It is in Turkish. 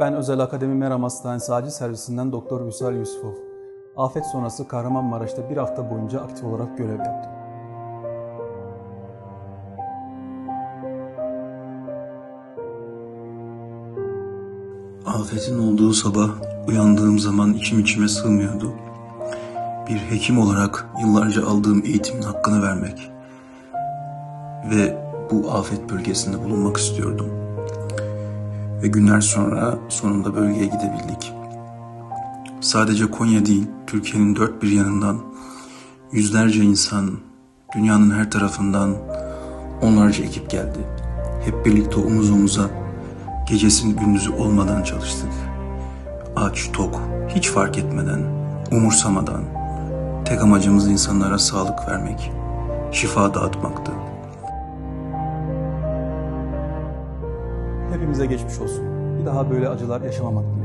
Ben Özel Akademi Meram Hastanesi Acil Servisinden Doktor Vüsal Yusufov. Afet sonrası Kahramanmaraş'ta bir hafta boyunca aktif olarak görev yaptım. Afetin olduğu sabah uyandığım zaman içim içime sığmıyordu. Bir hekim olarak yıllarca aldığım eğitimin hakkını vermek ve bu afet bölgesinde bulunmak istiyordum. Ve günler sonra sonunda bölgeye gidebildik. Sadece Konya değil, Türkiye'nin dört bir yanından yüzlerce insan, dünyanın her tarafından onlarca ekip geldi. Hep birlikte omuz omuza gecesinin gündüzü olmadan çalıştık. Aç, tok, hiç fark etmeden, umursamadan. Tek amacımız insanlara sağlık vermek, şifa dağıtmaktı. Hepimize geçmiş olsun. Bir daha böyle acılar yaşamamak dileğiyle.